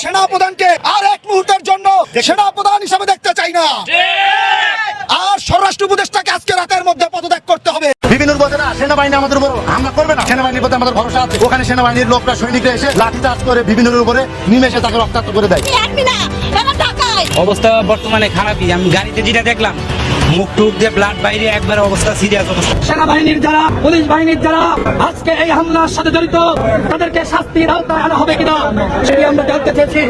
সেনা প্রধানকে আর এক মুহূর্তের জন্য সেনা প্রধান হিসাবে দেখতে চাই না। আর স্বরাষ্ট্র উপদেষ্টাকে আজকে রাতের মধ্যে পদত্যাগ করতে হবে। বিভিন্ন সেনাবাহিনী আমাদের উপর হামলা করবে না। সেনাবাহিনীর প্রতি আমাদের ভরসা আছে। ওখানে সেনাবাহিনীর লোকরা সৈনিকরা এসে লাঠি চার্জ করে বিভিন্নের উপরে নিমেষে তাকে রক্তাক্ত করে দেয়। না অবস্থা বর্তমানে খারাপই। আমি গাড়িতে যেটা দেখলাম মুখ টুক দিয়ে ব্লাড বাইরে একবার অবস্থা সিরিয়াস অবস্থা। সেনাবাহিনীর যারা, পুলিশ বাহিনীর যারা, আজকে এই হামলার সাথে জড়িত, তাদেরকে শাস্তির আওতায় আনা হবে কিনা সেটি আমরা জানতে চেয়েছি।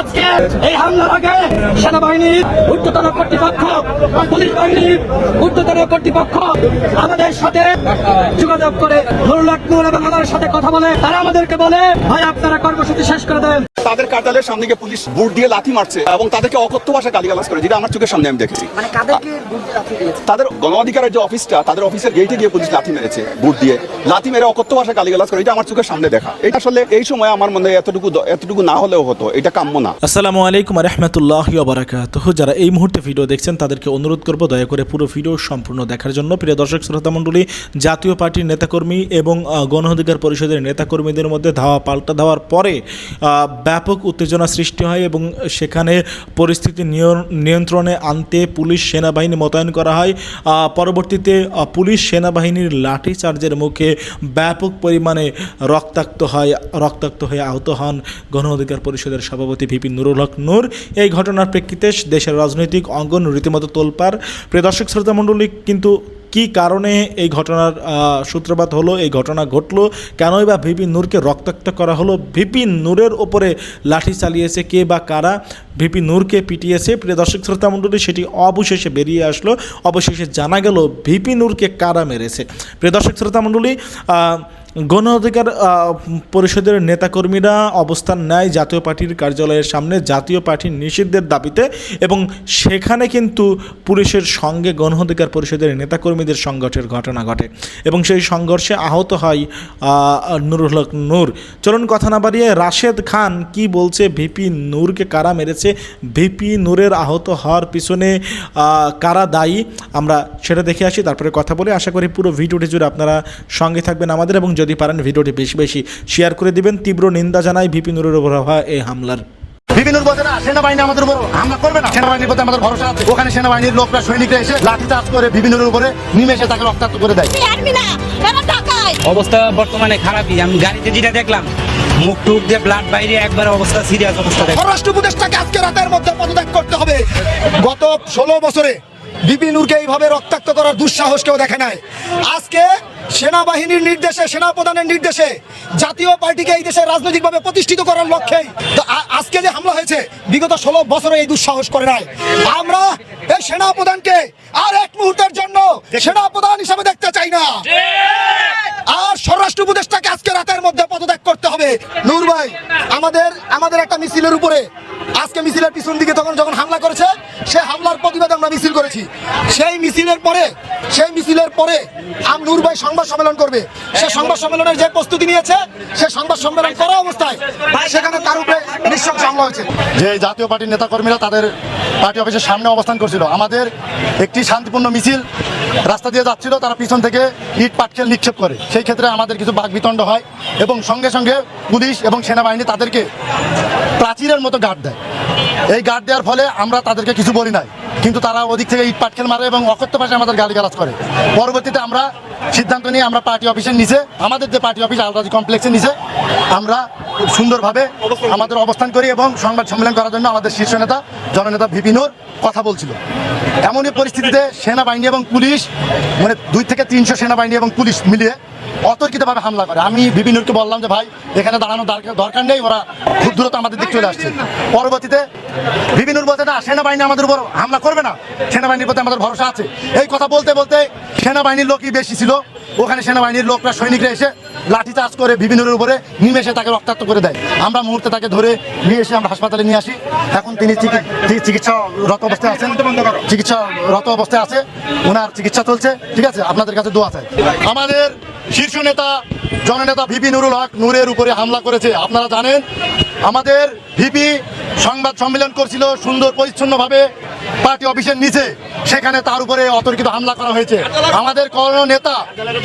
আজকে এই হামলার আগে সেনাবাহিনীর, ঊর্ধ্বতন কর্তৃপক্ষ পুলিশ বাহিনীর ঊর্ধ্বতন কর্তৃপক্ষ আমাদের সাথে যোগাযোগ করে। নুরুল নূর এবং আমার সাথে কথা বলে, তারা আমাদেরকে বলে, ভাই, আপনারা কর্মসূচি শেষ করে দেন। তাদের কার্যালয়ের সামনে গিয়ে পুলিশ বুট দিয়ে লাথি মারছে এবং তাদেরকে অকথ্য ভাষায় গালিগালাজ করে যেটা আমার চোখের সামনে আমি দেখেছি। মানে কাদেরকে বুট দিয়ে লাথি দিয়েছে তাদের গণ অধিকারের যে অফিসটা তাদের অফিসের গেটে গিয়ে পুলিশ লাথি মেরেছে বুট দিয়ে। লাথি মেরে অকথ্য ভাষায় গালিগালাজ করে এটা আমার চোখের সামনে দেখা। এটা আসলে এই সময় আমার মনে হয় এতটুকু এতটুকু না হলেও হতো এটা কাম্য না। আসসালামু আলাইকুম রহমতুল্লাহ বারাকাত যারা এই মুহূর্তে ভিডিও দেখছেন তাদেরকে অনুরোধ করব দয়া করে পুরো ভিডিও সম্পূর্ণ দেখার জন্য। প্রিয় দর্শক শ্রোতা মণ্ডলী জাতীয় পার্টির নেতাকর্মী এবং আহ, গণ অধিকার পরিষদের নেতাকর্মীদের মধ্যে ধাওয়া পাল্টা ধাওয়ার পরে আহ, ব্যাপক উত্তেজনা সৃষ্টি হয় এবং সেখানে পরিস্থিতি নিয়ন- নিয়ন্ত্রণে আনতে পুলিশ সেনাবাহিনী মোতায়েন করা হয়। পরবর্তীতে পুলিশ সেনাবাহিনীর লাঠি চার্জের মুখে ব্যাপক পরিমাণে রক্তাক্ত হয়, রক্তাক্ত হয়ে আহত হন গণ অধিকার পরিষদের সভাপতি ভিপি নুরুল হক নূর। এই ঘটনার প্রেক্ষিতে দেশের রাজনৈতিক অঙ্গন রীতিমতো তোলপার প্রিয় দর্শক শ্রোতা মণ্ডলী কিন্তু কি কারণে এই ঘটনার সূত্রপাত হলো, এই ঘটনা ঘটলো? কেনই বা ভিপি নূরকে রক্তাক্ত করা হলো? ভিপি নূরের ওপরে লাঠি চালিয়েছে কে বা কারা? ভিপি নূরকে পিটিয়েছে। প্রিয় দর্শক শ্রোতা মণ্ডলী, সেটি অবশেষে বেরিয়ে আসলো। অবশেষে জানা গেল, ভিপি নূরকে কারা মেরেছে? প্রিয় দর্শক শ্রোতা মণ্ডলী গণ অধিকার পরিষদের নেতাকর্মীরা অবস্থান নেয় জাতীয় পার্টির কার্যালয়ের সামনে। জাতীয় পার্টির নিষিদ্ধের দাবিতে এবং সেখানে কিন্তু পুলিশের সঙ্গে গণ অধিকার পরিষদের নেতাকর্মীদের সংঘর্ষের ঘটনা ঘটে এবং সেই সংঘর্ষে আহত হয় নুরুল হক নূর। চলুন কথা না বাড়িয়ে রাশেদ খান কি বলছে ভিপি নূরকে? কারা মেরেছে? ভিপি নূরের আহত হওয়ার পিছনে কারা দায়ী? আমরা সেটা দেখে আসি, তারপরে কথা বলে। আশা করি পুরো ভিডিওটি জুড়ে আপনারা সঙ্গে থাকবেন আমাদের এবং যদি পারেন ভিডিওটি বেশি বেশি শেয়ার করে দিবেন। তীব্র নিন্দা জানাই ভিপি নূরের উপর হওয়া এই হামলার। বিভিন্ন বলছে সেনাবাহিনী আমাদের উপর হামলা করবে না। সেনাবাহিনীর প্রতি আমাদের ভরসা আছে। ওখানে সেনাবাহিনীর লোকরা সৈনিকরা এসে লাঠি করে বিভিন্নের উপরে নিমেষে তাকে রক্তাক্ত করে দেয়। আনবি না এবার টাকায় অবস্থা বর্তমানে খারাপই। আমি গাড়িতে যেটা দেখলাম মুখ টুক দিয়ে ব্লাড বাইরে একবার অবস্থা সিরিয়াস অবস্থা দেখ স্বরাষ্ট্র উপদেষ্টাকে আজকে রাতের মধ্যে পদত্যাগ করতে হবে। গত ষোলো বছরে বিপিনুরকে এইভাবে রক্তাক্ত করার দুঃসাহস কেউ দেখে নাই। আজকে সেনাবাহিনীর নির্দেশে, সেনাপ্রধানের নির্দেশে জাতীয় পার্টিকে এই দেশে রাজনৈতিকভাবে প্রতিষ্ঠিত করার লক্ষ্যেই তো আজকে যে হামলা হয়েছে, বিগত ষোলো বছরে এই দুঃসাহস করে নাই। আমরা এই সেনাপ্রধানকে আর এক মুহূর্তের জন্য সেনাপ্রধান হিসাবে দেখতে চাই না। আর স্বরাষ্ট্র উপদেষ্টাকে আজকে রাতের মধ্যে পদত্যাগ করতে হবে। নূর ভাই, আমাদের আমাদের একটা মিছিলের উপরে, আজকে মিছিলের পিছন দিকে তখন যখন হামলা করেছে, সে হামলার প্রতিবাদে আমরা মিছিল করেছি। সেই মিছিলের পরে, সেই মিছিলের পরে, আম নূর ভাই সংবাদ সম্মেলন করবে। সে সংবাদ সম্মেলনের যে প্রস্তুতি নিয়েছে, সে সংবাদ সম্মেলন করা অবস্থায় সেখানে তার উপরে নৃশংস হামলা হয়েছে। যে জাতীয় পার্টির নেতাকর্মীরা তাদের পার্টি অফিসের সামনে অবস্থান করছিল। আমাদের একটি শান্তিপূর্ণ মিছিল রাস্তা দিয়ে যাচ্ছিল, তারা পিছন থেকে ইট, পাটকেল নিক্ষেপ করে। সেই ক্ষেত্রে আমাদের কিছু বাকবিতণ্ড হয় এবং সঙ্গে সঙ্গে পুলিশ এবং সেনাবাহিনী তাদেরকে প্রাচীরের মতো গার্ড দেয়। এই গার্ড দেওয়ার ফলে আমরা তাদেরকে কিছু বলি নাই। কিন্তু তারা ওদিক থেকে ইট পাটকেল মারে এবং অকথ্য ভাষায় আমাদের গালিগালাজ করে। পরবর্তীতে আমরা সিদ্ধান্ত নিয়ে আমরা পার্টি অফিসের নিচে, আমাদের যে পার্টি অফিস, আলরাজি কমপ্লেক্সের নিচে, আমরা সুন্দরভাবে আমাদের অবস্থান করি এবং সংবাদ সম্মেলন করার জন্য আমাদের শীর্ষ নেতা, জননেতা ভিপিনুর কথা বলছিল। এমনই পরিস্থিতিতে সেনাবাহিনী এবং পুলিশ মানে দুই থেকে তিনশো সেনাবাহিনী এবং পুলিশ মিলিয়ে অতর্কিতভাবে হামলা করে। আমি বিভিন্নকে বললাম যে, ভাই, এখানে দাঁড়ানো দরকার- নেই, ওরা খুব দ্রুত আমাদের দিক চলে আসছে। পরবর্তীতে বিভিন্ন বলছে, না, সেনাবাহিনী আমাদের উপর হামলা করবে না। সেনাবাহিনীর প্রতি আমাদের ভরসা আছে। এই কথা বলতে বলতে সেনাবাহিনীর লোকই বেশি ছিল। ওখানে সেনাবাহিনীর লোকরা সৈনিকরা এসে লাঠি চার্জ করে বিভিন্নের উপরে নিমেষে তাকে রক্তাক্ত করে দেয়। আমরা মুহূর্তে তাকে ধরে নিয়ে এসে আমরা হাসপাতালে নিয়ে আসি। এখন তিনি চিকিৎসারত অবস্থায় আছেন। চিকিৎসারত অবস্থায় আছে। ওনার চিকিৎসা চলছে। ঠিক আছে? আপনাদের কাছে দোয়া চাই। আমাদের শীর্ষ নেতা, জননেতা ভিপি নুরুল হক নূরের উপরে হামলা করেছে। আপনারা জানেন, আমাদের ভিপি সংবাদ সম্মেলন করছিল সুন্দর পরিচ্ছন্নভাবে পার্টি অফিসের নিচে। সেখানে তার উপরে অতর্কিত হামলা করা হয়েছে। আমাদের কোনো নেতা,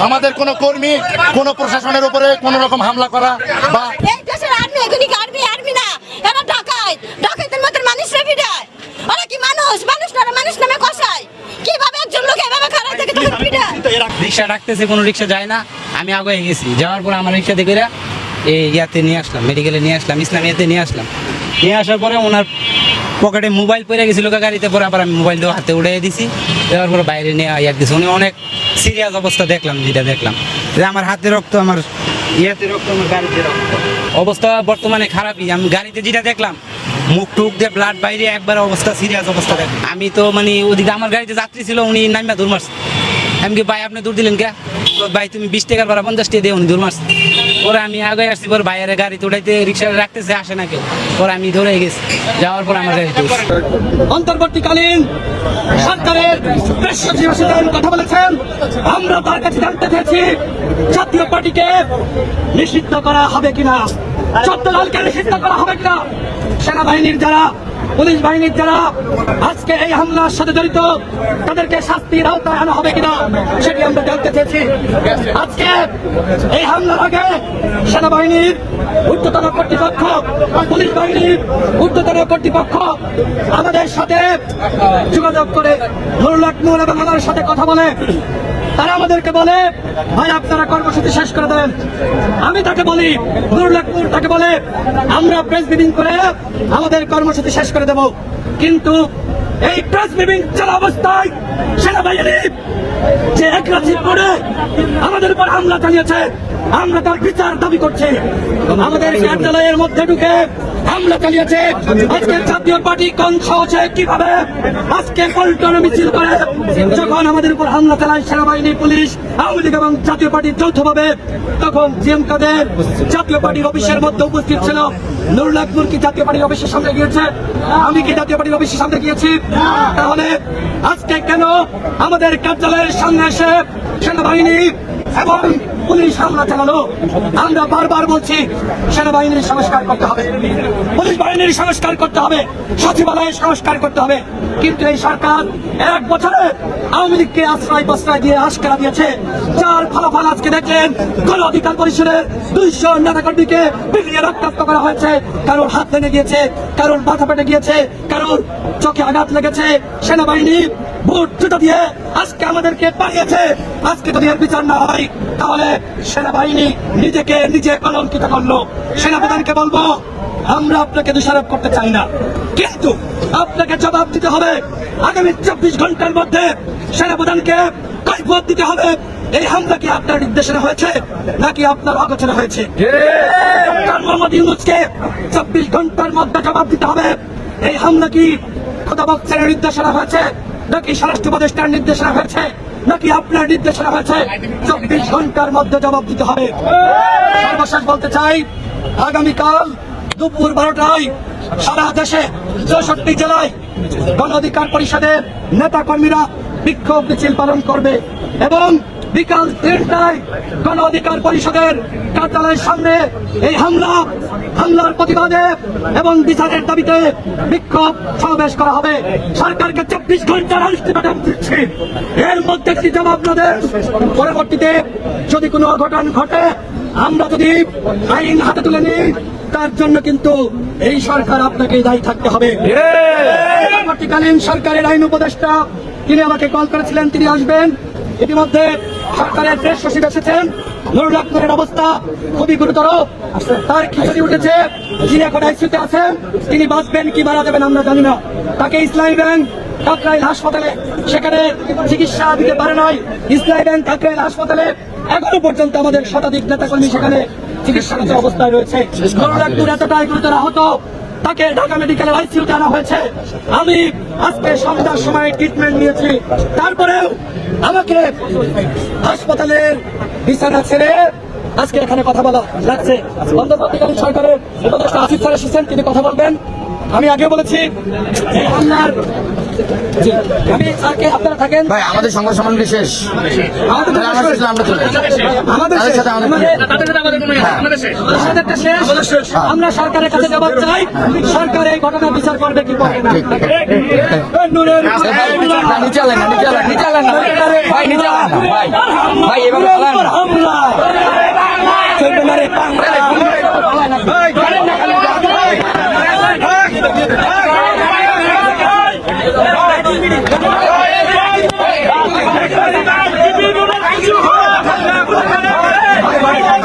আমাদের কোনো কর্মী, কোনো প্রশাসনের উপরে কোন রকম হামলা করা বা এই দেশের আর্মি আর্মি আর্মি না? মানুষ দেয়। কি মানুষ? মানুষ না মানুষ নামে কষায়। কীভাবে একজন লোক এভাবে খারাপ থেকে রিক্সা ডাকতেছে কোনো রিক্সা যায় না। আমি আগে গেছি। যাওয়ার পর আমার রিক্সা দেখে এই ইয়াতে নিয়ে আসলাম মেডিকেলে নিয়ে আসলাম ইসলাম ইয়াতে নিয়ে আসলাম। নিয়ে আসার পরে ওনার পকেটে মোবাইল পড়ে গেছিল গাড়িতে পরে আবার আমি মোবাইল দিয়ে হাতে উড়িয়ে দিছি। দেওয়ার পরে বাইরে নিয়ে ইয়ার দিছি উনি অনেক সিরিয়াস অবস্থা দেখলাম যেটা দেখলাম। আমার হাতে রক্ত, আমার ইয়েতে রক্ত, আমার গাড়িতে রক্ত। অবস্থা বর্তমানে খারাপই। আমি গাড়িতে যেটা দেখলাম, মুখ টুক দিয়ে ব্লাড বাইরে, একবার অবস্থা সিরিয়াস অবস্থা দেখ আমি তো মানে ওদিকে আমার গাড়িতে যাত্রী ছিল, উনি নামিয়া দূর মারছে। আমি কি, ভাই, আপনি দূর দিলেন কে? ভাই, তুমি বিশ টাকার বারা পঞ্চাশ টাকা দিয়ে উনি দূর মারছে। পরে আমি আগে আসছি, পরে ভাইয়ের গাড়ি উঠাইতে রিক্সা রাখতেছে, আসে না কেউ। আমি ধরে গেছি। যাওয়ার পর আমার অন্তর্বর্তীকালীন সরকারের কথা বলেছেন, আমরা তার কাছে জানতে চেয়েছি, জাতীয় পার্টিকে নিষিদ্ধ করা হবে কিনা, চট্টলালকে নিষিদ্ধ করা হবে কিনা, সেনাবাহিনীর যারা পুলিশ বাহিনীর যারা আজকে এই হামলার সাথে জড়িত, তাদেরকে শাস্তির আওতায় আনা হবে কিনা সেটি আমরা জানতে চেয়েছি। আজকে এই হামলার আগে সেনাবাহিনীর ঊর্ধ্বতন কর্তৃপক্ষ, পুলিশ বাহিনীর ঊর্ধ্বতন কর্তৃপক্ষ আমাদের সাথে যোগাযোগ করে নুরুল আকমুল এবং আমার সাথে কথা বলে তারা আমাদেরকে বলে, ভাই, আপনারা কর্মসূচি শেষ করে দেন। আমি তাকে বলি, নুরুল্লাহপুর তাকে বলে, আমরা প্রেস মিটিং করে আমাদের কর্মসূচি শেষ করে দেব। কিন্তু এই প্রেস মিটিং চলা অবস্থায় সেনাবাহিনী যে এক পড়ে আমাদের উপর হামলা চালিয়েছে, আমরা তার বিচার দাবি করছি। আমাদের কার্যালয়ের মধ্যে ঢুকে হামলা চালিয়েছে। আজকে জাতীয় পার্টি কোন সহজে কীভাবে? আজকে পল্টন মিছিল করে যখন আমাদের উপর হামলা চালায় সেনাবাহিনী, পুলিশ আওয়ামী লীগ এবং জাতীয় পার্টি যৌথভাবে তখন জিএম কাদের জাতীয় পার্টির অফিসের মধ্যে উপস্থিত ছিল। নুরুল্লাহপুর কি জাতীয় পার্টির অফিসের সামনে গিয়েছে। আমি কি জাতীয় পার্টির অফিসের সামনে গিয়েছি? তাহলে আজকে কেন আমাদের কার্যালয়ের সামনে এসে সেনাবাহিনী এবং পুলিশ হামলা চালানো। আমরা বারবার বলছি, সেনাবাহিনীর সংস্কার করতে হবে। পুলিশ বাহিনীর সংস্কার করতে হবে, সচিবালয়ের সংস্কার করতে হবে। কিন্তু এই সরকার এক বছরে আওয়ামী লীগকে আশ্রয় প্রশ্রয় দিয়ে আশকারা দিয়েছে। যার ফলাফল আজকে দেখলেন, গণ অধিকার পরিষদের দুইশো নেতাকর্মীকে বিলিয়ে রক্তাক্ত করা হয়েছে। কারোর হাত ভেঙে গিয়েছে, কারোর মাথা পেটে গিয়েছে, কারোর চোখে আঘাত লেগেছে। সেনাবাহিনী ভোট জুতা দিয়ে আজকে আমাদেরকে পাঠিয়েছে আজকে যদি এর বিচার না হয় তাহলে সেনাবাহিনী নিজেকে নিজে কলঙ্কিত করল। সেনাপ্রধানকে বলব আমরা আপনাকে দোষারোপ করতে চাই না। কিন্তু আপনাকে জবাব দিতে হবে। আগামী চব্বিশ ঘণ্টার মধ্যে সেনাপ্রধানকে কৈফত দিতে হবে। এই হামলা কি আপনার নির্দেশনা হয়েছে নাকি আপনার অগোচরে হয়েছে? মোহাম্মদ ইউনুসকে চব্বিশ ঘণ্টার মধ্যে জবাব দিতে হবে। এই হামলা কি খোদাবক্সের নির্দেশনা হয়েছে? নাকি স্বরাষ্ট্র উপদেষ্টার নির্দেশনা হয়েছে? নাকি আপনার নির্দেশনা হয়েছে? চব্বিশ ঘণ্টার মধ্যে জবাব দিতে হবে। সর্বশেষ বলতে চাই, আগামীকাল দুপুর বারোটায় সারা দেশে চৌষট্টি জেলায় গণ অধিকার পরিষদের নেতা কর্মীরা বিক্ষোভ মিছিল পালন করবে এবং বিকাল দেড়টায় গণ অধিকার পরিষদের কার্যালয়ের সামনে এই হামলা হামলার প্রতিবাদে এবং বিচারের দাবিতে বিক্ষোভ সমাবেশ করা হবে। সরকারকে চব্বিশ ঘণ্টার আলটিমেটাম দিচ্ছি এর মধ্যে একটি জবাব না দেন পরবর্তীতে যদি কোনো অঘটন ঘটে আমরা যদি আইন হাতে তুলে নিই তার জন্য কিন্তু এই সরকার আপনাকে দায়ী থাকতে হবে। পরবর্তীকালীন সরকারের আইন উপদেষ্টা তিনি আমাকে কল করেছিলেন তিনি আসবেন। ইতিমধ্যে সরকারের প্রেস সচিব এসেছেন। নুরুল আকবরের অবস্থা খুবই গুরুতর। তার খিচুড়ি উঠেছে। যিনি এখন আইসিউতে আছেন, তিনি বাঁচবেন কি মারা যাবেন আমরা জানি না। তাকে ইসলামী ব্যাংক কাকরাইল হাসপাতালে, সেখানে চিকিৎসা দিতে পারে নাই। ইসলামী ব্যাংক কাকরাইল হাসপাতালে এখনও পর্যন্ত আমাদের শতাধিক নেতাকর্মী সেখানে চিকিৎসারত অবস্থায় রয়েছে। নুরুল আকবর এতটাই গুরুতর আহত। তাকে ঢাকা মেডিকেল আইসিউতে আনা হয়েছে। আমি আজকে সন্ধ্যার সময় ট্রিটমেন্ট নিয়েছি। তারপরেও আমাকে হাসপাতালের বিছানা ছেড়ে আজকে এখানে কথা বলা লাগছে অন্তর্বর্তীকালীন সরকারের উপদেষ্টা আসিফ স্যার এসেছেন, তিনি কথা বলবেন। আমি আগে বলেছি এই হামলার ভাই আমাদের সংবাদ সম্মেলন শেষ আমাদের আমরা সরকারের কাছে জবাব চাই সরকার এই ঘটনা বিচার করবে কি করবে না। ভাই, এভাবে হামলা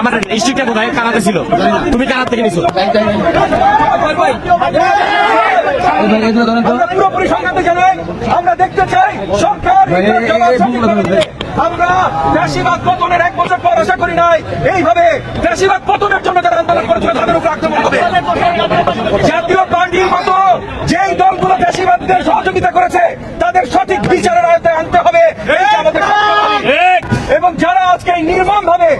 আমরা স্ট্রিকটা কোথায়? কানাতে ছিল। তুমি কানার থেকে নিছো। এইভাবে জন্য আন্দোলন তাদের জাতীয় মতো যেই দলগুলো ফ্যাসিবাদদের সহযোগিতা করেছে, তাদের সঠিক বিচারের আয়তায় আনতে হবে। এবং যারা আজকে নির্মম ভাবে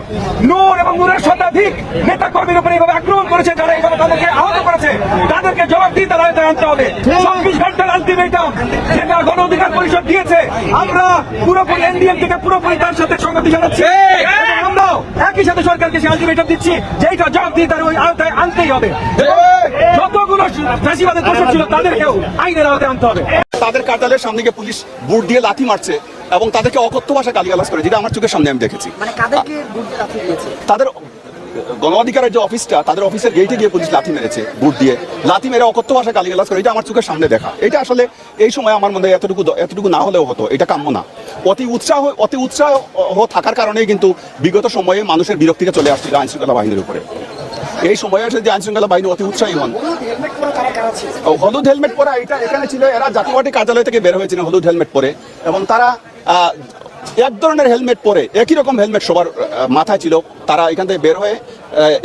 নূর এবং নূরের শতাধিক নেতা কর্মীর উপর এইভাবে আক্রমণ করেছে যারা এইভাবে তাদেরকে আহত করেছে তাদেরকে জবাব দিয়ে তার আনতে হবে। চব্বিশ ঘণ্টার আলটিমেটাম যেটা গণ অধিকার পরিষদ দিয়েছে আমরা পুরোপুরি এনডিএম থেকে পুরোপুরি তার সাথে সংগতি জানাচ্ছি। আমরাও একই সাথে সরকারকে সে আলটিমেটাম দিচ্ছি যে এইটা জবাব দিয়ে তার ওই আওতায় আনতেই হবে। যতগুলো ফ্যাসিবাদের দোষর ছিল তাদেরকেও আইনের আওতায় আনতে হবে। তাদের কার্যালয়ের সামনে গিয়ে পুলিশ বুট দিয়ে লাথি মারছে। এবং তাদেরকে অকথ্য ভাষা গালিগালাজ করে যেটা আমার চোখের সামনে আমি দেখেছি। মানে তাদের গণ অধিকারের যে অফিসটা তাদের অফিসের গেটে গিয়ে পুলিশ লাথি মেরেছে বুট দিয়ে। লাথি মেরে অকথ্য ভাষা গালিগালাজ করে এটা আমার চোখের সামনে দেখা। এটা আসলে এই সময় আমার মধ্যে এতটুকু এতটুকু না হলেও হতো এটা কাম্য না। অতি উৎসাহ অতি উৎসাহ থাকার কারণেই কিন্তু বিগত সময়ে মানুষের বিরক্তিটা চলে আসছিল আইন শৃঙ্খলা বাহিনীর উপরে। এই সময়ে এসে যে আইন শৃঙ্খলা বাহিনী অতি উৎসাহী হন। হলুদ হেলমেট পরা এটা এখানে ছিল এরা জাতীয় পার্টি কার্যালয় থেকে বের হয়েছিল হলুদ হেলমেট পরে। এবং তারা এক ধরনের হেলমেট পরে একই রকম হেলমেট সবার মাথায় ছিল। তারা এখান থেকে বের হয়ে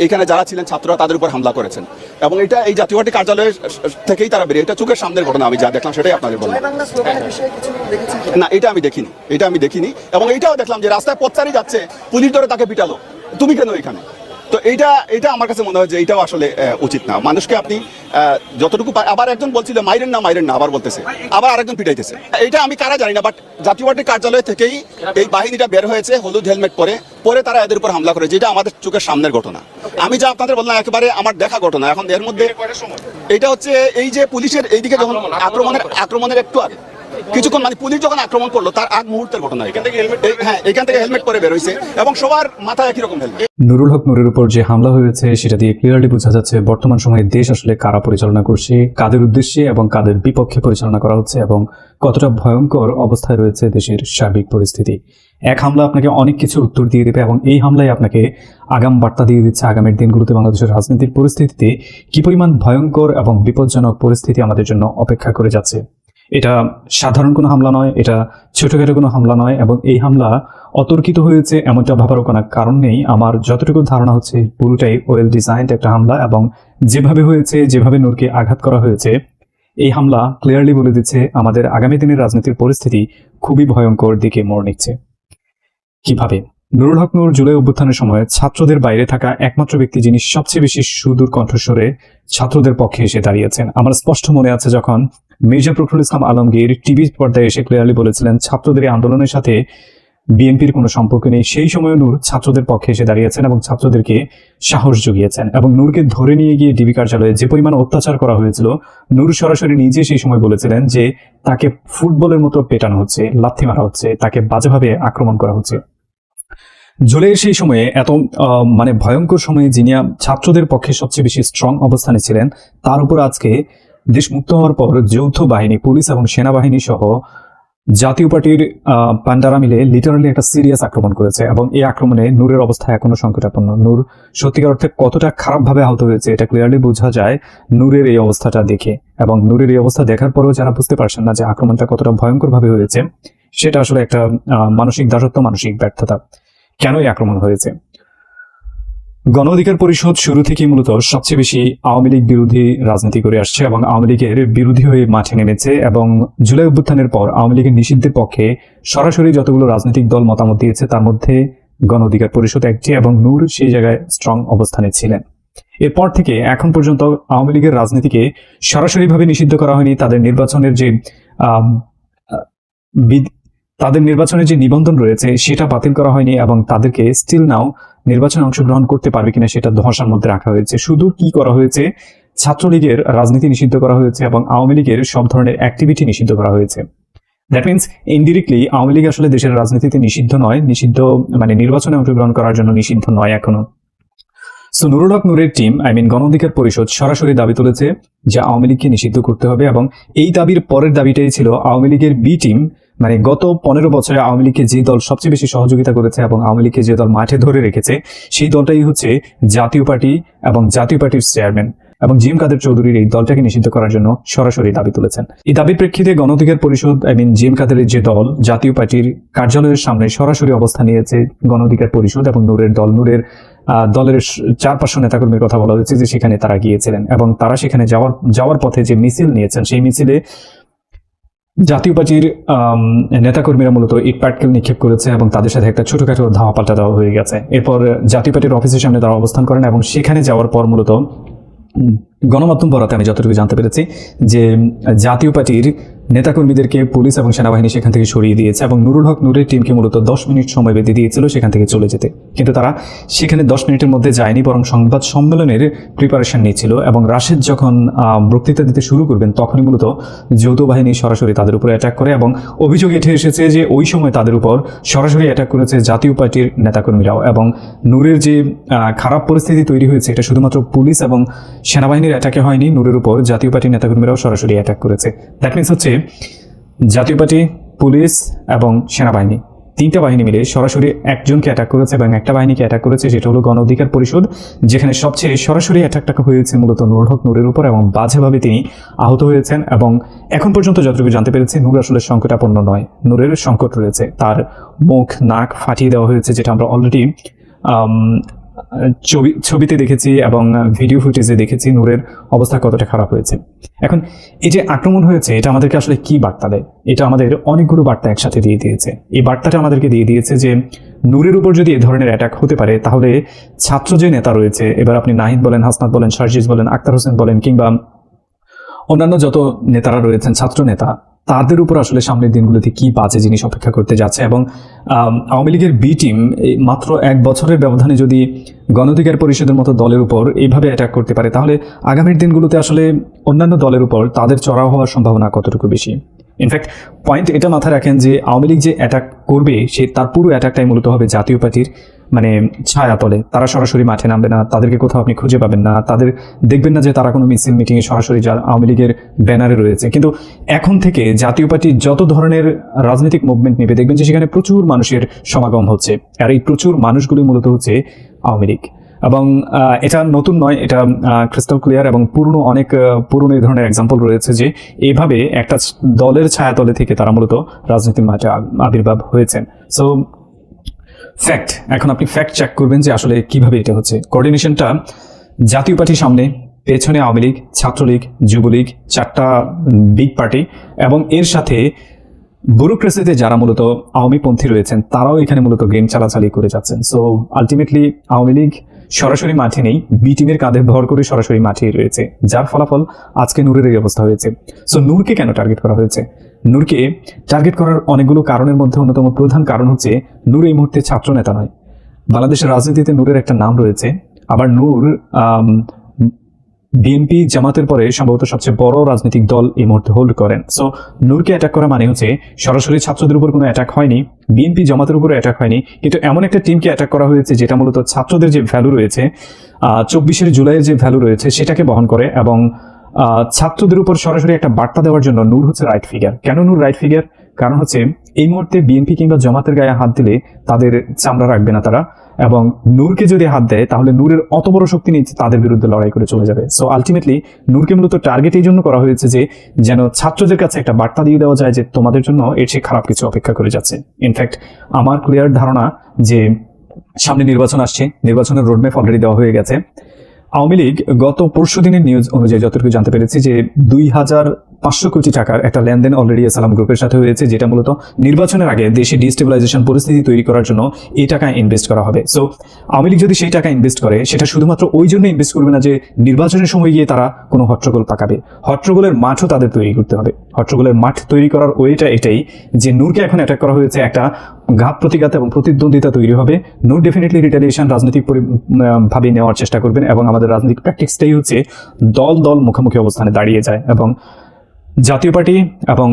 এখানে যারা ছিলেন ছাত্ররা তাদের উপর হামলা করেছেন। এবং এটা এই জাতীয় পার্টি কার্যালয়ের থেকেই তারা বেরিয়ে এটা চোখের সামনের ঘটনা আমি যা দেখলাম সেটাই আপনাদের বললাম? না এটা আমি দেখিনি এটা আমি দেখিনি। এবং এটাও দেখলাম যে রাস্তায় পথচারী যাচ্ছে পুলিশ ধরে তাকে পিটালো। তুমি কেন এখানে? তো এইটা এটা আমার কাছে মনে হয় যে এটাও আসলে উচিত না। মানুষকে আপনি যতটুকু আবার একজন বলছিল মাইরেন না মাইরেন না আবার বলতেছে। আবার আরেকজন পিটাইতেছে। এটা আমি কারা জানি না বাট জাতীয় পার্টির কার্যালয় থেকেই এই বাহিনীটা বের হয়েছে হলুদ হেলমেট পরে। পরে তারা এদের উপর হামলা করে যেটা আমাদের চোখের সামনের ঘটনা। আমি যা আপনাদের বললাম একেবারে আমার দেখা ঘটনা। এখন এর মধ্যে এটা হচ্ছে এই যে পুলিশের এইদিকে যখন আক্রমণের আক্রমণের একটু আগে কিছুক্ষণ মানে পুলিশ যখন আক্রমণ করল তার আগ মুহূর্তের ঘটনা এখান থেকে হেলমেট হ্যাঁ এখান থেকে হেলমেট পরে বের হয়েছে এবং সবার মাথায় একই রকম হেলমেট নুরুল হক নুরের উপর যে হামলা হয়েছে সেটা দিয়ে ক্লিয়ারলি বোঝা যাচ্ছে বর্তমান সময়ে দেশ আসলে কারা পরিচালনা করছে কাদের উদ্দেশ্যে এবং কাদের বিপক্ষে পরিচালনা করা হচ্ছে এবং কতটা ভয়ঙ্কর অবস্থায় রয়েছে দেশের সার্বিক পরিস্থিতি। এক হামলা আপনাকে অনেক কিছু উত্তর দিয়ে দেবে এবং এই হামলায় আপনাকে আগাম বার্তা দিয়ে দিচ্ছে আগামীর দিনগুলোতে বাংলাদেশের রাজনীতির পরিস্থিতিতে কি পরিমাণ ভয়ঙ্কর এবং বিপজ্জনক পরিস্থিতি আমাদের জন্য অপেক্ষা করে যাচ্ছে। এটা সাধারণ কোনো হামলা নয়, এটা ছোটখাটো কোনো হামলা নয় এবং এই হামলা অতর্কিত হয়েছে এমনটা ভাবারও কোনো কারণ নেই। আমার যতটুকু ধারণা হচ্ছে পুরোটাই ওয়েল ডিজাইন্ড একটা হামলা এবং যেভাবে হয়েছে, যেভাবে নূরকে আঘাত করা হয়েছে, এই হামলা ক্লিয়ারলি বলে দিচ্ছে আমাদের আগামী দিনের রাজনীতির পরিস্থিতি খুবই ভয়ঙ্কর দিকে মোড় নিচ্ছে। কীভাবে? নুরুল হক নূর জুলাই অভ্যুত্থানের সময় ছাত্রদের বাইরে থাকা একমাত্র ব্যক্তি যিনি সবচেয়ে বেশি সুদূর কণ্ঠস্বরে ছাত্রদের পক্ষে এসে দাঁড়িয়েছেন। আমার স্পষ্ট মনে আছে যখন মির্জা ফখরুল ইসলাম আলমগীর টিভি পর্দায় এসে ক্লিয়ারলি বলেছিলেন, ছাত্রদের আন্দোলনের সাথে বিএনপির কোনো সম্পর্ক নেই। সেই সময় নূর ছাত্রদের পক্ষে এসে দাঁড়িয়েছেন এবং ছাত্রদেরকে সাহস জুগিয়েছেন। এবং নূরকে ধরে নিয়ে গিয়ে ডিবি কার্যালয়ে যে পরিমাণ অত্যাচার করা হয়েছিল, নূর সরাসরি নিজে সেই সময় বলেছিলেন যে তাকে ফুটবলের মতো পেটানো হচ্ছে, লাথি মারা হচ্ছে, তাকে বাজেভাবে আক্রমণ করা হচ্ছে। জুলাইয়ের সেই সময়ে এত মানে ভয়ঙ্কর সময়ে যিনি ছাত্রদের পক্ষে সবচেয়ে বেশি স্ট্রং অবস্থানে ছিলেন, তার উপর আজকে দেশ মুক্ত হওয়ার পর যৌথ বাহিনী, পুলিশ এবং সেনাবাহিনী সহ জাতীয় পার্টির পান্ডারা মিলে লিটারালি একটা সিরিয়াস আক্রমণ করেছে এবং এই আক্রমণে নূরের অবস্থা এখনও সংকটাপন্ন। নূর, সত্যিকার অর্থে কতটা খারাপভাবে আহত হয়েছে এটা ক্লিয়ারলি বোঝা যায় নূরের এই অবস্থাটা দেখে এবং নূরের এই অবস্থা দেখার পরেও যারা বুঝতে পারছেন না যে আক্রমণটা কতটা ভয়ঙ্করভাবে হয়েছে, সেটা আসলে একটা মানসিক দাসত্ব, মানসিক ব্যর্থতা। কেন এই আক্রমণ হয়েছে? গণ অধিকার পরিষদ শুরু থেকেই মূলত সবচেয়ে বেশি আওয়ামী লীগ বিরোধী রাজনীতি করে আসছে এবং আওয়ামী লীগের বিরোধী হয়ে মাঠে নেমেছে এবং জুলাই অভ্যুত্থানের পর আওয়ামী লীগের নিষিদ্ধের পক্ষে সরাসরি যতগুলো রাজনৈতিক দল মতামত দিয়েছে, তার মধ্যে গণ অধিকার পরিষদ একটি এবং নূর সেই জায়গায় স্ট্রং অবস্থানে ছিলেন। এরপর থেকে এখন পর্যন্ত আওয়ামী লীগের রাজনীতিকে সরাসরিভাবে নিষিদ্ধ করা হয়নি। তাদের নির্বাচনের যে তাদের নির্বাচনের যে নিবন্ধন রয়েছে, সেটা বাতিল করা হয়নি এবং তাদেরকে স্টিল নাও নির্বাচনে অংশগ্রহণ করতে পারবে কিনা সেটা ধসার মধ্যে রাখা হয়েছে। শুধু কি করা হয়েছে? ছাত্রলীগের রাজনীতি নিষিদ্ধ করা হয়েছে এবং আওয়ামী লীগের সব ধরনের অ্যাক্টিভিটি নিষিদ্ধ করা হয়েছে। That means indirectly Awami League আসলে দেশের রাজনীতিতে নিষিদ্ধ নয়, নিষিদ্ধ মানে নির্বাচনে অংশগ্রহণ করার জন্য নিষিদ্ধ নয় এখনও। সো নুরুল হক নূরের team I mean Gono Odhikar পরিষদ, সরাসরি দাবি তুলেছে যে আওয়ামী লীগকে নিষিদ্ধ করতে হবে এবং এই দাবির পরের দাবিটাই ছিল আওয়ামী লীগের বি টিম মানে গত পনেরো বছরে আওয়ামী লীগকে যে দল সবচেয়ে বেশি সহযোগিতা করেছে এবং আওয়ামী লীগকে যে দল মাঠে ধরে রেখেছে, সেই দলটাই হচ্ছে জাতীয় পার্টি এবং জাতীয় পার্টির চেয়ারম্যান। এবং জিম কাদের চৌধুরীর এই দলটাকে নিষিদ্ধ করার জন্য সরাসরি দাবি তুলেছেন। এই দাবির প্রেক্ষিতে গণ অধিকার পরিষদ, আই মিন জিএম কাদেরের যে দল, জাতীয় পার্টির কার্যালয়ের সামনে সরাসরি অবস্থান নিয়েছে গণ অধিকার পরিষদ এবং নূরের দল। নূরের দলের চার পাঁচশো নেতাকর্মীর কথা বলা হয়েছে যে সেখানে তারা গিয়েছিলেন এবং তারা সেখানে যাওয়ার যাওয়ার পথে যে মিছিল নিয়েছেন, সেই মিছিলে জাতীয় পার্টির নেতাকর্মীরা মূলত ইট পাটকেল নিক্ষেপ করেছে এবং তাদের সাথে একটা ছোটখাটো ধাওয়া পাল্টা দেওয়া হয়ে গেছে। এরপর জাতীয় পার্টির অফিসের সামনে তারা অবস্থান করেন এবং সেখানে যাওয়ার পর মূলত গণমাধ্যম বরাতে আমি যতটুকু জানতে পেরেছি যে, জাতীয় পার্টির নেতাকর্মীদেরকে পুলিশ এবং সেনাবাহিনী সেখান থেকে সরিয়ে দিয়েছে এবং নুরুল হক নুরের টিমকে মূলত দশ মিনিট সময় বেঁধে দিয়েছিল সেখান থেকে চলে যেতে। কিন্তু তারা সেখানে দশ মিনিটের মধ্যে যায়নি, বরং সংবাদ সম্মেলনের প্রিপারেশন নিয়েছিল এবং রাশেদ যখন বক্তৃতা দিতে শুরু করবেন, তখনই মূলত যৌথ বাহিনী সরাসরি তাদের উপরে অ্যাটাক করে এবং অভিযোগ এঠে এসেছে যে ওই সময় তাদের উপর সরাসরি অ্যাটাক করেছে জাতীয় পার্টির নেতাকর্মীরাও এবং নূরের যে খারাপ পরিস্থিতি তৈরি হয়েছে, এটা শুধুমাত্র পুলিশ এবং সেনাবাহিনীর অ্যাটাকে হয়নি, নূরের উপর জাতীয় পার্টির নেতাকর্মীরাও সরাসরি অ্যাটাক করেছে। দ্যাট মিনস হচ্ছে জাতীয় পার্টি পুলিশ এবং সেনাবাহিনী। তিনটা বাহিনী মিলে সরাসরি একজনকে অ্যাটাক করেছে এবং একটা বাহিনীকে অ্যাটাক করেছে, সেটা হলো গণ অধিকার পরিষদ, যেখানে সবচেয়ে সরাসরি অ্যাটাকটা হয়েছে মূলত নুরুল হক নূরের উপর এবং বাজেভাবে তিনি আহত হয়েছেন এবং এখন পর্যন্ত যতটুকু জানতে পেরেছি, নূর আসলে সংকটাপন্ন নয়। নূরের সংকট রয়েছে। তার মুখ, নাক ফাটিয়ে দেওয়া হয়েছে, যেটা আমরা অলরেডি ছবি ছবিতে দেখেছি এবং ভিডিও ফুটেজে দেখেছি নূরের অবস্থা কতটা খারাপ হয়েছে। এখন এই যে আক্রমণ হয়েছে, এটা আমাদেরকে আসলে কি বার্তা দেয়? এটা আমাদের অনেকগুলো বার্তা একসাথে দিয়ে দিয়েছে। এই বার্তাটা আমাদেরকে দিয়ে দিয়েছে যে, নূরের উপর যদি এ ধরনের অ্যাটাক হতে পারে, তাহলে ছাত্র যে নেতা রয়েছে, এবার আপনি নাহিদ বলেন, হাসনাত বলেন শারজিজ বলেন, আক্তার হোসেন বলেন, কিংবা অন্যান্য যত নেতারা রয়েছেন, ছাত্র নেতা তাদের উপর আসলে সামনের দিনগুলোতে কি বাজে জিনিস অপেক্ষা করতে যাচ্ছে? এবং আওয়ামী লীগের বি টিম মাত্র এক বছরের ব্যবধানে যদি গণঅধিকার পরিষদের মতো দলের উপর এইভাবে অ্যাটাক করতে পারে, তাহলে আগামীর দিনগুলোতে আসলে অন্যান্য দলের উপর তাদের চড়াও হওয়ার সম্ভাবনা কতটুকু বেশি? ইনফ্যাক্ট পয়েন্ট এটা মাথায় রাখেন যে, আওয়ামী লীগ যে অ্যাটাক করবে, সে তার পুরো অ্যাটাকটাই মূলত হবে জাতীয় পার্টির মানে ছায়া তলে, তারা সরাসরি মাঠে নামবে না, তাদেরকে কোথাও আপনি খুঁজে পাবেন না, তাদের দেখবেন না যে তারা কোনো মিছিল, মিটিংয়ে সরাসরি আওয়ামী লীগের ব্যানারে রয়েছে। কিন্তু এখন থেকে জাতীয় পার্টি যত ধরনের রাজনৈতিক মুভমেন্ট নেবে, দেখবেন যে সেখানে প্রচুর মানুষের সমাগম হচ্ছে। আর এই প্রচুর মানুষগুলি মূলত হচ্ছে আওয়ামী লীগ। এবং এটা নতুন নয়, এটা ক্রিস্টাল ক্লিয়ার এবং পুরনো অনেক পুরনো এই ধরনের এক্সাম্পল রয়েছে যে এভাবে একটা দলের ছায়াতলে থেকে তারা মূলত রাজনীতির মাঠে আবির্ভাব হয়েছেন। সো ফ্যাক্ট এখন আপনি ফ্যাক্ট চেক করবেন যে আসলে কীভাবে এটা হচ্ছে। কোঅর্ডিনেশনটা জাতীয় পার্টির সামনে, পেছনে আওয়ামী লীগ, ছাত্রলীগ, যুবলীগ, চারটা বিগ পার্টি এবং এর সাথে ব্যুরোক্রেসিতে যারা মূলত আওয়ামী পন্থী রয়েছেন, তারাও এখানে মূলত গেম চালাচালি করে যাচ্ছেন। সো আলটিমেটলি আওয়ামী লীগ সরাসরি মাঠে নেই বি টিমের কাঁধে ভর করে সরাসরি মাঠে রয়েছে, যার ফলাফল আজকে নূরের এই অবস্থা হয়েছে। সো নূরকে কেন টার্গেট করা হয়েছে? নূরকে টার্গেট করার অনেকগুলো কারণের মধ্যে অন্যতম প্রধান কারণ হচ্ছে নূর এই মুহূর্তে ছাত্র নেতা নয়। বাংলাদেশের রাজনীতিতে নূরের একটা নাম রয়েছে। আবার নূর বিএনপি জামাতের পরে সম্ভবত সবচেয়ে বড় রাজনৈতিক দল এই মুহূর্তে হোল্ড করেন। সো নূরকে অ্যাটাক করা মানে হচ্ছে সরাসরি ছাত্রদের উপর কোনো অ্যাটাক হয়নি, বিএনপি জামাতের উপর অ্যাটাক হয়নি। কিন্তু এমন একটা টিমকে অ্যাটাক করা হয়েছে যেটা মূলত ছাত্রদের যে ভ্যালু রয়েছে চব্বিশের জুলাইয়ের যে ভ্যালু রয়েছে সেটাকে বহন করে এবং ছাত্রদের উপর সরাসরি একটা বার্তা দেওয়ার জন্য নূর হচ্ছে রাইট ফিগার কেন নূর রাইট ফিগার কারণ হচ্ছে এই মুহূর্তে বিএনপি কিংবা জামাতের গায়ে হাত দিলে তাদের চামড়া রাখবে না তারা। এবং নূরকে যদি হাত দেয়, তাহলে নূরের অত বড় শক্তি নিয়ে তাদের বিরুদ্ধে লড়াই করে চলে যাবে। সো আলটিমেটলি নূরকে মূলত টার্গেট এই জন্য করা হয়েছে যে, যেন ছাত্রদের কাছে একটা বার্তা দিয়ে দেওয়া যায় যে, তোমাদের জন্য এর চেয়ে খারাপ কিছু অপেক্ষা করে যাচ্ছে। ইনফ্যাক্ট আমার ক্লিয়ার ধারণা যে, সামনে নির্বাচন আসছে, নির্বাচনের রোডম্যাপ অলরেডি দেওয়া হয়ে গেছে। আওয়ামী লীগ গত পরশু দিনের নিউজ অনুযায়ী যতটুকু জানতে পেরেছি যে দুই হাজার পাঁচশো কোটি টাকার একটা লেনদেন অলরেডি সালাম গ্রুপের সাথে হয়েছে, যেটা মূলত নির্বাচনের আগে দেশে ডিস্টেবিলাইজেশন পরিস্থিতি তৈরি করার জন্য এই টাকা ইনভেস্ট করা হবে। সো আওয়ামী লীগ যদি সেই টাকা ইনভেস্ট করে, সেটা শুধুমাত্র ওই জন্য ইনভেস্ট করবে না যে নির্বাচনের সময় গিয়ে তারা কোনো হট্টগোল পাকাবে। হট্টগোলের মাঠও তাদের তৈরি করতে হবে। হট্টগোলের মাঠ তৈরি করার ওয়েটা এটাই যে নূরকে এখন অ্যাটাক করা হয়েছে, একটা ঘাত প্রতিঘাত এবং প্রতিদ্বন্দ্বিতা তৈরি হবে। নূর ডেফিনেটলি রিটালিয়েশন রাজনৈতিক ভাবে নেওয়ার চেষ্টা করবেন এবং আমাদের রাজনৈতিক প্র্যাকটিসটাই হচ্ছে দল দল মুখোমুখি অবস্থানে দাঁড়িয়ে যায় এবং জাতীয় পার্টি এবং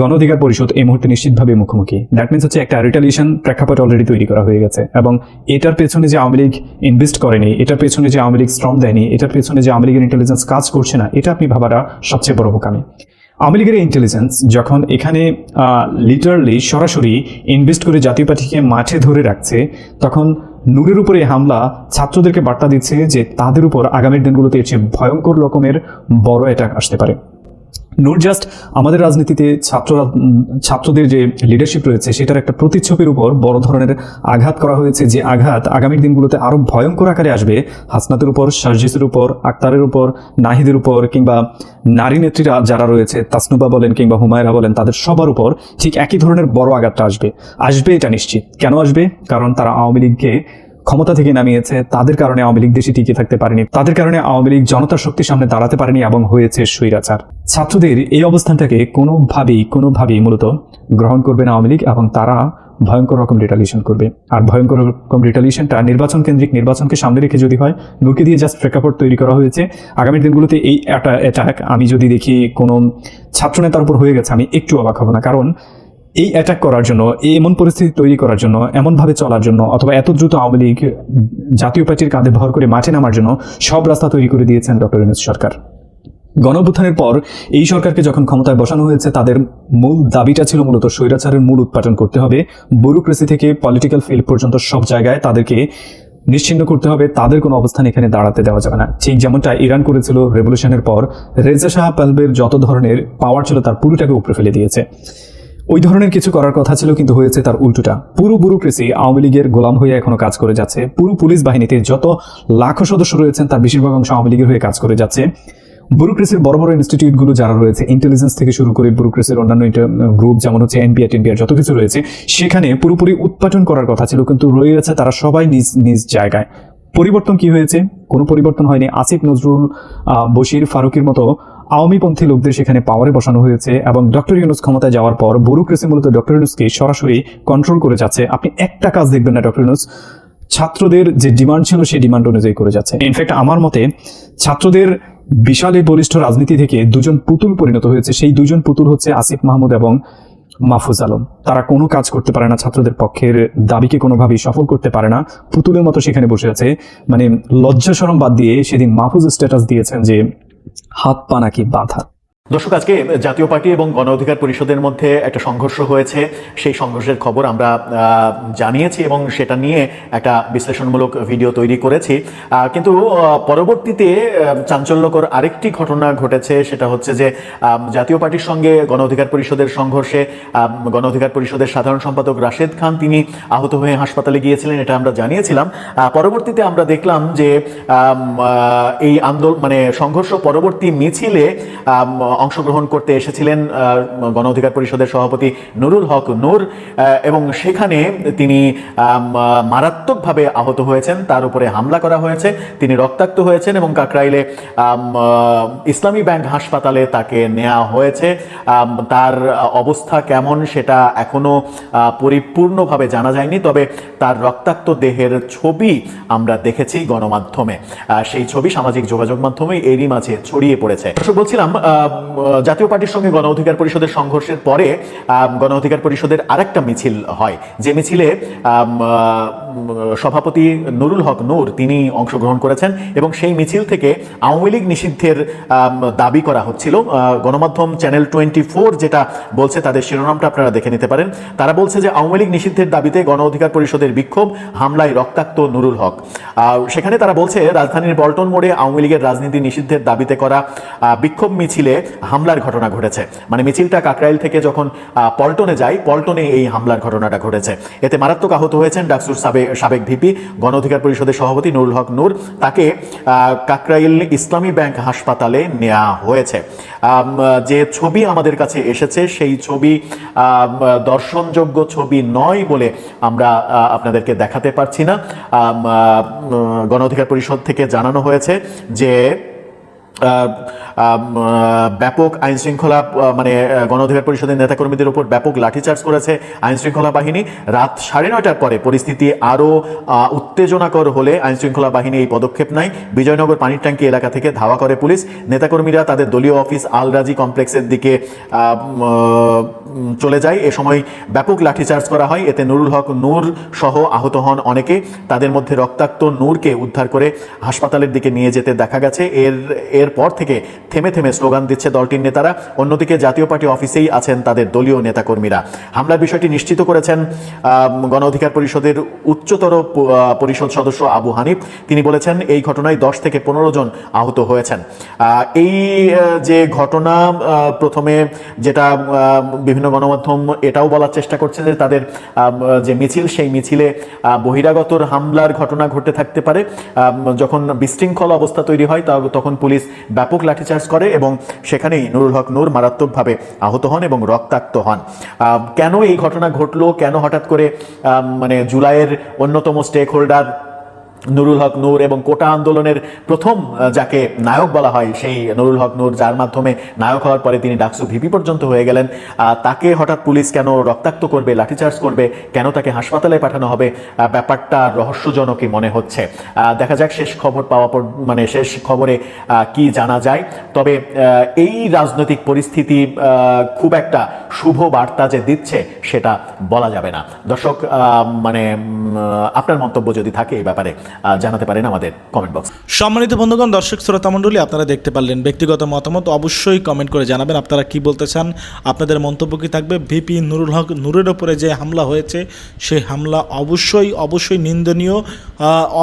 গণ অধিকার পরিষদ এই মুহূর্তে নিশ্চিতভাবে মুখোমুখি। দ্যাট মিনস হচ্ছে একটা রিটালিয়েশন প্রেক্ষাপট অলরেডি তৈরি করা হয়ে গেছে এবং এটার পেছনে যে আওয়ামী লীগ ইনভেস্ট করেনি, এটার পেছনে যে আওয়ামী লীগ শ্রম দেয়নি, এটার পেছনে যে আওয়ামী লীগের ইন্টেলিজেন্স কাজ করছে না, এটা আপনি ভাবাটা সবচেয়ে বড় বোকামি। আওয়ামী লীগের ইন্টেলিজেন্স যখন এখানে লিটারলি সরাসরি ইনভেস্ট করে জাতীয় পার্টিকে মাঠে ধরে রাখছে, তখন নূরের উপরে হামলা ছাত্রদেরকে বার্তা দিচ্ছে যে তাদের উপর আগামীর দিনগুলোতে এর চেয়ে ভয়ঙ্কর রকমের বড় অ্যাটাক আসতে পারে। নট জাস্ট আমাদের রাজনীতিতে ছাত্ররা ছাত্রদের যে লিডারশিপ রয়েছে, সেটার একটা প্রতিচ্ছবির উপর বড় ধরনের আঘাত করা হয়েছে। যে আঘাত আগামী দিনগুলোতে আরও ভয়ঙ্কর আকারে আসবে। হাসনাতের উপর সার্জিসের উপর, আক্তারের উপর, নাহিদের উপর, কিংবা নারী নেত্রীরা যারা রয়েছে, তাসনুবা বলেন কিংবা হুমায়রা বলেন, তাদের সবার উপর ঠিক একই ধরনের বড় আঘাতটা আসবে। আসবে এটা নিশ্চিত। কেন আসবে? কারণ তারা আওয়ামী লীগকে ক্ষমতা থেকে নামিয়েছে, তাদের কারণে আওয়ামী লীগ দেশে টিকে থাকতে পারেনি। তাদের কারণে আওয়ামী লীগ জনতার শক্তির সামনে দাঁড়াতে পারেনি এবং হয়েছে স্বৈরাচার। ছাত্রদের এই অবস্থানটাকে কোনোভাবেই কোনোভাবেই মূলত গ্রহণ করবে না আওয়ামী লীগ এবং তারা ভয়ঙ্কর রকম রিটালিয়েশন করবে। আর ভয়ঙ্কর রকম রিটালিয়েশনটা নির্বাচন কেন্দ্রিক নির্বাচনকে সামনে রেখে যদি হয়, নুকে দিয়ে জাস্ট প্রেক্ষাপট তৈরি করা হয়েছে। আগামী দিনগুলোতে এই অ্যাটাক আমি যদি দেখি কোনো ছাত্রনেতার উপর হয়ে গেছে, আমি একটু অবাক হব না। কারণ এই অ্যাটাক করার জন্য, এই এমন পরিস্থিতি তৈরি করার জন্য, এমনভাবে চলার জন্য, অথবা এত দ্রুত আওয়ামী লীগ জাতীয় পার্টির কাঁধে ভর করে মাঠে নামার জন্য সব রাস্তা তৈরি করে দিয়েছেন ডক্টর ইউনুস সরকার। গণঅভ্যুত্থানের পর এই সরকারকে যখন ক্ষমতায় বসানো হয়েছে, তাদের মূল দাবিটা ছিল মূলত স্বৈরাচারের মূল উৎপাদন করতে হবে। ব্যুরোক্রেসি থেকে পলিটিক্যাল ফিল্ড পর্যন্ত সব জায়গায় তাদেরকে নিশ্চিন্ন করতে হবে। তাদের কোনো অবস্থান এখানে দাঁড়াতে দেওয়া যাবে না। ঠিক যেমনটা ইরান করেছিল রেভলিউশনের পর, রেজা শাহ পালবের যত ধরনের পাওয়ার ছিল, তার পুরোটাকে উপরে ফেলে দিয়েছে। ওই ধরনের কিছু করার কথা ছিল, কিন্তু হয়েছে তার উল্টোটা। পুরো ব্যুরোক্রেসি আওয়ামী লীগের গোলাম হয়ে এখনও কাজ করে যাচ্ছে। পুরো পুলিশ বাহিনীতে যত লাখো সদস্য রয়েছেন, তার বেশিরভাগ অংশ আওয়ামী লীগের হয়ে কাজ করে যাচ্ছে। ব্যুরোক্রেসির বড় বড় ইনস্টিটিউটগুলো যারা রয়েছে ইন্টেলিজেন্স থেকে শুরু করে ব্যুরোক্রেসির অন্যান্য গ্রুপ যেমন হচ্ছে এনপিআর টেনপিআর যত কিছু রয়েছে, সেখানে পুরোপুরি উৎপাটন করার কথা ছিল, কিন্তু রয়ে গেছে তারা সবাই নিজ নিজ জায়গায়। পরিবর্তন কি হয়েছে? কোনো পরিবর্তন হয়নি। আসিফ নজরুল বশির, ফারুকের মতো আওয়ামীপন্থী লোকদের সেখানে পাওয়ারে বসানো হয়েছে এবং ডক্টর ইউনুস ক্ষমতায় যাওয়ার পর ব্যুরোক্রেসি মূলত ডক্টর ইউনুসকে সরাসরি কন্ট্রোল করে যাচ্ছে। আপনি একটা কাজ দেখবেন না ডক্টর ইউনুস, ছাত্রদের যে ডিমান্ড ছিল সেই ডিমান্ড অনুযায়ী করে যাচ্ছে। ইনফ্যাক্ট আমার মতে ছাত্রদের বিশাল বলিষ্ঠ রাজনীতি থেকে দুজন পুতুল পরিণত হয়েছে। সেই দুজন পুতুল হচ্ছে আসিফ মাহমুদ এবং মাহফুজ আলম। তারা কোনো কাজ করতে পারে না, ছাত্রদের পক্ষের দাবিকে কোনোভাবেই সফল করতে পারে না। পুতুলের মতো সেখানে বসে আছে। মানে লজ্জা সরম বাদ দিয়ে সেদিন মাহফুজ স্ট্যাটাস দিয়েছেন যে হাত পা নাকি বাধা দর্শক, আজকে জাতীয় পার্টি এবং গণ অধিকার পরিষদের মধ্যে একটা সংঘর্ষ হয়েছে। সেই সংঘর্ষের খবর আমরা জানিয়েছি এবং সেটা নিয়ে একটা বিশ্লেষণমূলক ভিডিও তৈরি করেছি। কিন্তু পরবর্তীতে চাঞ্চল্যকর আরেকটি ঘটনা ঘটেছে। সেটা হচ্ছে যে জাতীয় পার্টির সঙ্গে গণ অধিকার পরিষদের সংঘর্ষে গণ অধিকার পরিষদের সাধারণ সম্পাদক রাশেদ খান তিনি আহত হয়ে হাসপাতালে গিয়েছিলেন, এটা আমরা জানিয়েছিলাম। পরবর্তীতে আমরা দেখলাম যে এই আন্দোলন মানে সংঘর্ষ পরবর্তী মিছিলে অংশগ্রহণ করতে এসেছিলেন গণ অধিকার পরিষদের সভাপতি নুরুল হক নূর এবং সেখানে তিনি মারাত্মকভাবে আহত হয়েছেন। তার উপরে হামলা করা হয়েছে তিনি রক্তাক্ত হয়েছেন এবং কাকরাইলে ইসলামী ব্যাংক হাসপাতালে তাকে নেওয়া হয়েছে। তার অবস্থা কেমন সেটা এখনও আহ, পরিপূর্ণভাবে জানা যায়নি তবে তার রক্তাক্ত দেহের ছবি আমরা দেখেছি গণমাধ্যমে। সেই ছবি সামাজিক যোগাযোগ মাধ্যমে এরই মাঝে ছড়িয়ে পড়েছে। বলছিলাম জাতীয় পার্টির সঙ্গে গণ অধিকার পরিষদের সংঘর্ষের পরে গণ অধিকার পরিষদের আরেকটা মিছিল হয়। যে মিছিলে সভাপতি নুরুল হক নূর তিনি অংশগ্রহণ করেছেন এবং সেই মিছিল থেকে আওয়ামী লীগ নিষিদ্ধের দাবি করা হচ্ছিল। গণমাধ্যম চ্যানেল টোয়েন্টি ফোর যেটা বলছে তাদের শিরোনামটা আপনারা দেখে নিতে পারেন। তারা বলছে যে আওয়ামী লীগ নিষিদ্ধের দাবিতে গণ অধিকার পরিষদের বিক্ষোভ, হামলায় রক্তাক্ত নুরুল হক। সেখানে তারা বলছে, রাজধানীর পল্টন মোড়ে আওয়ামী লীগের রাজনীতি নিষিদ্ধের দাবিতে করা বিক্ষোভ মিছিলে হামলার ঘটনা ঘটেছে। মানে মিছিলটা কাকরাইল থেকে যখন পল্টনে যায় পল্টনে এই হামলার ঘটনাটা ঘটেছে। এতে মারাত্মক আহত হয়েছেন ডাকসুর সাবেক সাবেক ভিপি গণ অধিকার পরিষদের সভাপতি নুরুল হক নূর। তাকে কাকরাইল ইসলামী ব্যাংক হাসপাতালে নেওয়া হয়েছে। যে ছবি আমাদের কাছে এসেছে, সেই ছবি দর্শনযোগ্য ছবি নয় বলে আমরা আপনাদেরকে দেখাতে পারছি না। গণ অধিকার পরিষদ থেকে জানানো হয়েছে যে ব্যাপক আইন শৃঙ্খলা মানে আহ, গণ অধিকার পরিষদের নেতাকর্মীদের উপর ব্যাপক লাঠিচার্জ করেছে আইন শৃঙ্খলা বাহিনী। রাত সাড়ে নয়টার পরে পরিস্থিতি আরও উত্তেজনাকর হলে আইন শৃঙ্খলা বাহিনী এই পদক্ষেপ নেয়। বিজয়নগর পানির ট্যাঙ্কি এলাকা থেকে ধাওয়া করে পুলিশ। নেতাকর্মীরা তাদের দলীয় অফিস আলরাজি কমপ্লেক্সের দিকে চলে যায়। এ সময় ব্যাপক লাঠিচার্জ করা হয়। এতে নুরুল হক নূর সহ আহত হন অনেকে। তাদের মধ্যে রক্তাক্ত নূরকে উদ্ধার করে হাসপাতালের দিকে নিয়ে যেতে দেখা গেছে। এর এরপর থেকে থেমে থেমে স্লোগান দিচ্ছে দলটির নেতারা। অন্যদিকে জাতীয় পার্টি অফিসেই আছেন তাদের দলীয় নেতাকর্মীরা। হামলার বিষয়টি নিশ্চিত করেছেন গণ অধিকার পরিষদের উচ্চতর পরিষদ সদস্য আবু হানিফ। তিনি বলেছেন, এই ঘটনায় দশ থেকে পনেরো জন আহত হয়েছেন। এই যে ঘটনা প্রথমে যেটা বিভিন্ন গণমাধ্যম এটাও বলার চেষ্টা করছে যে তাদের যে মিছিল, সেই মিছিলে বহিরাগতর হামলার ঘটনা ঘটে থাকতে পারে। যখন বিশৃঙ্খল অবস্থা তৈরি হয় তখন পুলিশ ব্যাপক লাঠিচার্জ করে এবং সেখানেই নুরুল হক নূর মারাত্মকভাবে আহত হন এবং রক্তাক্ত হন। কেন এই ঘটনা ঘটলো? কেন হঠাৎ করে মানে জুলাইয়ের অন্যতম স্টেক হোল্ডার নুরুল হক নূর এবং কোটা আন্দোলনের প্রথম যাকে নায়ক বলা হয়, সেই নুরুল হক নূর, যার মাধ্যমে নায়ক হওয়ার পরে তিনি ডাকসু ভিপি পর্যন্ত হয়ে গেলেন। তাকে হঠাৎ পুলিশ কেন রক্তাক্ত করবে, লাঠিচার্জ করবে, কেন তাকে হাসপাতালে পাঠানো হবে ব্যাপারটা রহস্যজনকই মনে হচ্ছে। দেখা যাক শেষ খবর পাওয়া পর মানে শেষ খবরে কি জানা যায়। তবে এই রাজনৈতিক পরিস্থিতি খুব একটা শুভ বার্তা যে দিচ্ছে, সেটা বলা যাবে না। দর্শক মানে আপনার মন্তব্য যদি থাকে এই ব্যাপারে জানাতে পারেন আমাদের কমেন্ট বক্স সম্মানিত বন্ধুগণ, দর্শক শ্রোতা মণ্ডলী, আপনারা দেখতে পারলেন ব্যক্তিগত মতামত, অবশ্যই কমেন্ট করে জানাবেন। আপনারা কি বলতে চান? আপনাদের মন্তব্য কি থাকবে? ভিপি নুরুল হক, নুরের ওপরে যে হামলা হয়েছে সেই হামলা অবশ্যই অবশ্যই নিন্দনীয়।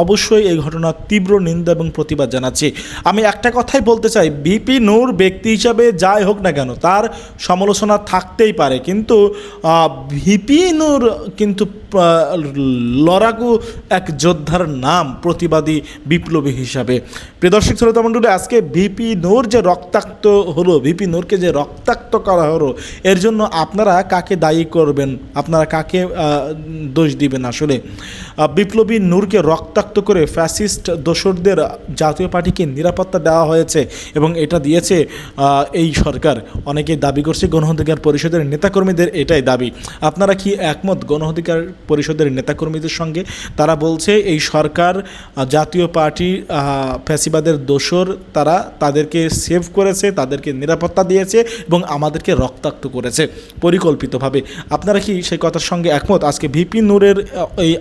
অবশ্যই এই ঘটনার তীব্র নিন্দা এবং প্রতিবাদ জানাচ্ছি। আমি একটা কথাই বলতে চাই, ভিপি নূর ব্যক্তি হিসাবে যাই হোক না কেন, তার সমালোচনা থাকতেই পারে। কিন্তু ভিপি নূর কিন্তু লড়াকু এক যোদ্ধার নাম প্রতিবাদী বিপ্লবী হিসাবে। প্রিয় দর্শক শ্রোতা মণ্ডলী, আজকে ভিপি নূর যে রক্তাক্ত হলো, ভিপি নূরকে যে রক্তাক্ত করা হলো, এর জন্য আপনারা কাকে দায়ী করবেন? আপনারা কাকে দোষ দিবেন আসলে? বিপ্লবী নূরকে রক্তাক্ত করে ফ্যাসিস্ট দোসরদের জাতীয় পার্টিকে নিরাপত্তা দেওয়া হয়েছে এবং এটা দিয়েছে এই সরকার। অনেকেই দাবি করছে গণ অধিকার পরিষদের নেতাকর্মীদের এটাই দাবি। আপনারা কি একমত গণ অধিকার পরিষদের নেতাকর্মীদের সঙ্গে? তারা বলছে, এই সরকার জাতীয় পার্টি ফ্যাসিবাদের দোসর, তারা তাদেরকে সেভ করেছে, তাদেরকে নিরাপত্তা দিয়েছে এবং আমাদেরকে রক্তাক্ত করেছে, পরিকল্পিতভাবে। আপনারা কি সেই কথার সঙ্গে একমত? আজকে ভিপি নূরের এই এই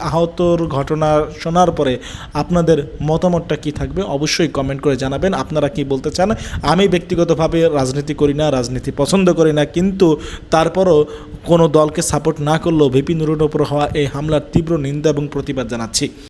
আহতর ঘটনা শোনার পরে আপনাদের মতামতটা কি থাকবে অবশ্যই কমেন্ট করে জানাবেন। আপনারা কি বলতে চান? আমি ব্যক্তিগতভাবে রাজনীতি করি না, রাজনীতি পছন্দ করি না, কিন্তু তারপরও কোনো দলকে সাপোর্ট না করলেও ভিপি নুরুর ওপর হওয়া এই হামলার তীব্র নিন্দা এবং প্রতিবাদ জানাচ্ছি।